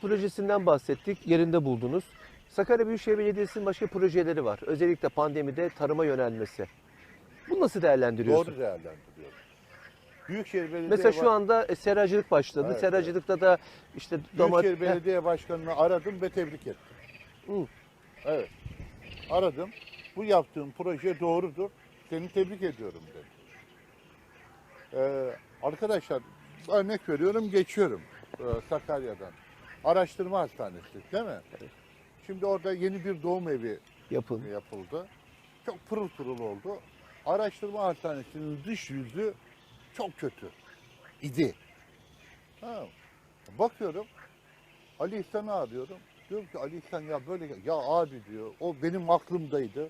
projesinden bahsettik, yerinde buldunuz. Sakarya Büyükşehir Belediyesi'nin başka projeleri var. Özellikle pandemide tarıma yönelmesi. Bunu nasıl değerlendiriyorsun? Doğru değerlendiriyorum. Büyükşehir Belediye Mesela şu anda e, seracılık başladı. Evet, Seracılıkta da işte domates... Büyükşehir Belediye Başkanı'nı aradım ve tebrik ettim. Hı. Evet. Aradım. Bu yaptığın proje doğrudur. Seni tebrik ediyorum dedim. Ee, arkadaşlar örnek veriyorum geçiyorum ee, Sakarya'dan. Araştırma hastanesi değil mi? Şimdi orada yeni bir doğum evi yapın. yapıldı. Çok pırıl pırıl oldu. Araştırma hastanesinin dış yüzü çok kötü idi. Ha, bakıyorum Ali İhsan'ı arıyorum. Diyorum ki Ali İhsan ya böyle ya abi diyor o benim aklımdaydı.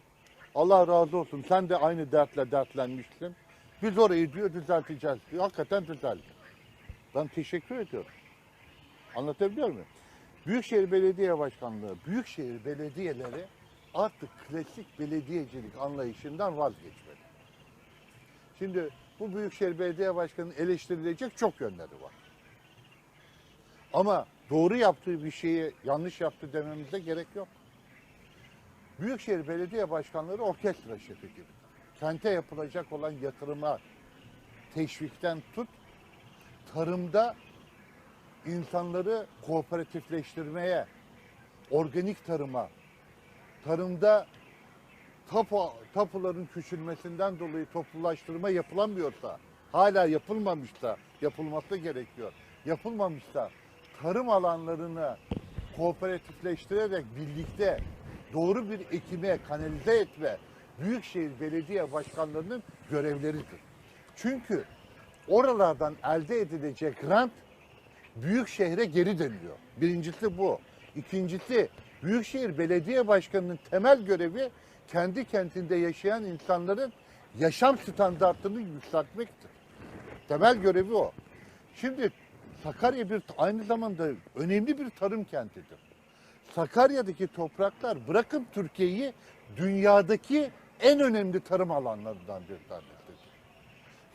Allah razı olsun sen de aynı dertle dertlenmişsin. Biz orayı diyor düzelteceğiz diyor. Hakikaten düzeldi. Ben teşekkür ediyorum. Anlatabiliyor muyum? Büyükşehir Belediye Başkanlığı, büyükşehir belediyeleri artık klasik belediyecilik anlayışından vazgeçmeli. Şimdi bu Büyükşehir Belediye Başkanı'nın eleştirilecek çok yönleri var. Ama doğru yaptığı bir şeyi yanlış yaptı dememize gerek yok. Büyükşehir Belediye Başkanları orkestra şefi gibi. Kente yapılacak olan yatırıma teşvikten tut, tarımda insanları kooperatifleştirmeye, organik tarıma, tarımda tapu, tapuların küçülmesinden dolayı toplulaştırma yapılamıyorsa, hala yapılmamışsa, yapılması gerekiyor. Yapılmamışsa tarım alanlarını kooperatifleştirerek birlikte doğru bir ekime kanalize etme Büyükşehir Belediye Başkanlarının görevleridir. Çünkü oralardan elde edilecek rant büyük şehre geri dönüyor. Birincisi bu. İkincisi Büyükşehir Belediye Başkanı'nın temel görevi kendi kentinde yaşayan insanların yaşam standartını yükseltmektir. Temel görevi o. Şimdi Sakarya bir aynı zamanda önemli bir tarım kentidir. Sakarya'daki topraklar bırakın Türkiye'yi dünyadaki en önemli tarım alanlarından bir tanesidir.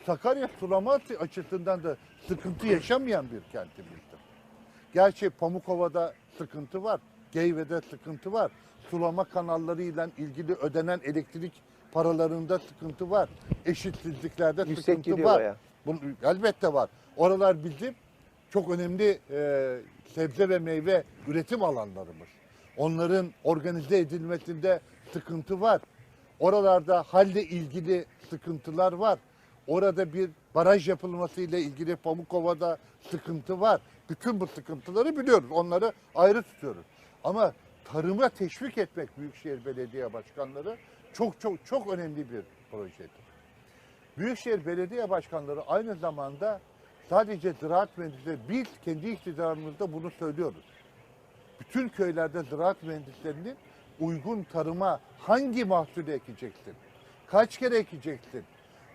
Sakarya sulama açısından da sıkıntı yaşamayan bir kentimizdir. Gerçi Pamukova'da sıkıntı var, Geyve'de sıkıntı var. Sulama kanallarıyla ilgili ödenen elektrik paralarında sıkıntı var. Eşitsizliklerde Yüksek sıkıntı var. bayağı. Bunun elbette var. Oralar bizim çok önemli e, sebze ve meyve üretim alanlarımız. Onların organize edilmesinde sıkıntı var. Oralarda halle ilgili sıkıntılar var. Orada bir baraj yapılması ile ilgili Pamukova'da sıkıntı var. Bütün bu sıkıntıları biliyoruz. Onları ayrı tutuyoruz. Ama tarıma teşvik etmek Büyükşehir Belediye Başkanları çok çok çok önemli bir projedir. Büyükşehir Belediye Başkanları aynı zamanda sadece ziraat mühendisleri, biz kendi iktidarımızda bunu söylüyoruz. Bütün köylerde ziraat mühendislerinin uygun tarıma hangi mahsulü ekeceksin? Kaç kere ekeceksin?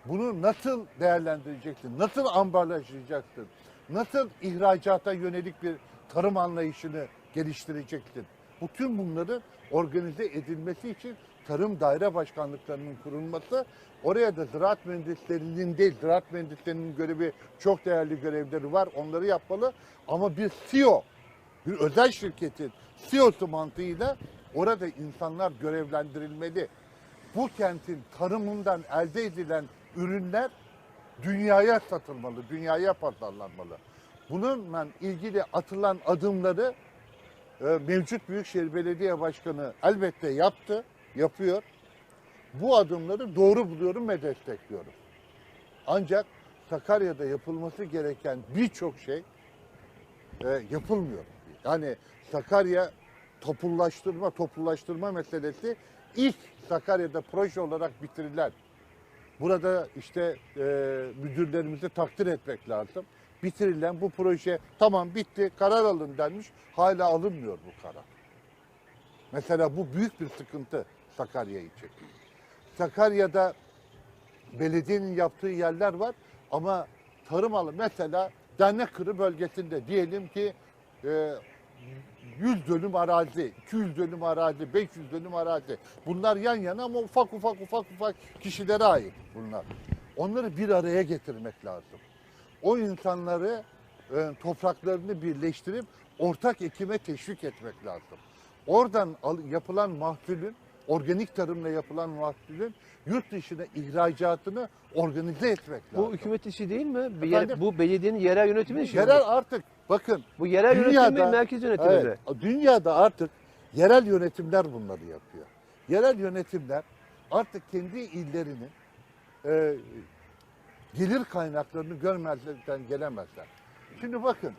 Bunu nasıl değerlendireceksin? Nasıl ambalajlayacaksın? Nasıl ihracata yönelik bir tarım anlayışını geliştireceksin? Bütün bunların organize edilmesi için tarım daire başkanlıklarının kurulması, oraya da ziraat mühendislerinin değil, ziraat mühendislerinin görevi çok değerli görevleri var, onları yapmalı. Ama bir CEO, bir özel şirketin CEO'su mantığıyla orada insanlar görevlendirilmeli. Bu kentin tarımından elde edilen ürünler dünyaya satılmalı, dünyaya pazarlanmalı. Bununla ilgili atılan adımları e, mevcut Büyükşehir Belediye Başkanı elbette yaptı, yapıyor. Bu adımları doğru buluyorum ve destekliyorum. Ancak Sakarya'da yapılması gereken birçok şey e, yapılmıyor. Yani Sakarya topullaştırma, toplulaştırma meselesi ilk Sakarya'da proje olarak bitirilen. Burada işte e, müdürlerimizi takdir etmek lazım. Bitirilen bu proje tamam bitti karar alın denmiş. Hala alınmıyor bu karar. Mesela bu büyük bir sıkıntı Sakarya için. Sakarya'da belediyenin yaptığı yerler var ama tarım alanı mesela Dernekırı bölgesinde diyelim ki e, 100 dönüm arazi, 200 dönüm arazi, 500 dönüm arazi. Bunlar yan yana ama ufak ufak ufak ufak kişilere ait bunlar. Onları bir araya getirmek lazım. O insanları e, topraklarını birleştirip ortak ekime teşvik etmek lazım. Oradan yapılan mahsulün, organik tarımla yapılan mahsulün yurt dışına ihracatını organize etmek lazım. Bu hükümet işi değil mi? Efendim? bu belediyenin yerel yönetimi işi. Yerel artık bakın Bu yerel Dünyada- mi, merkez yönetimi mi? Evet, dünyada artık yerel yönetimler bunları yapıyor. Yerel yönetimler artık kendi illerinin e, gelir kaynaklarını görmezden gelemezler. Şimdi bakın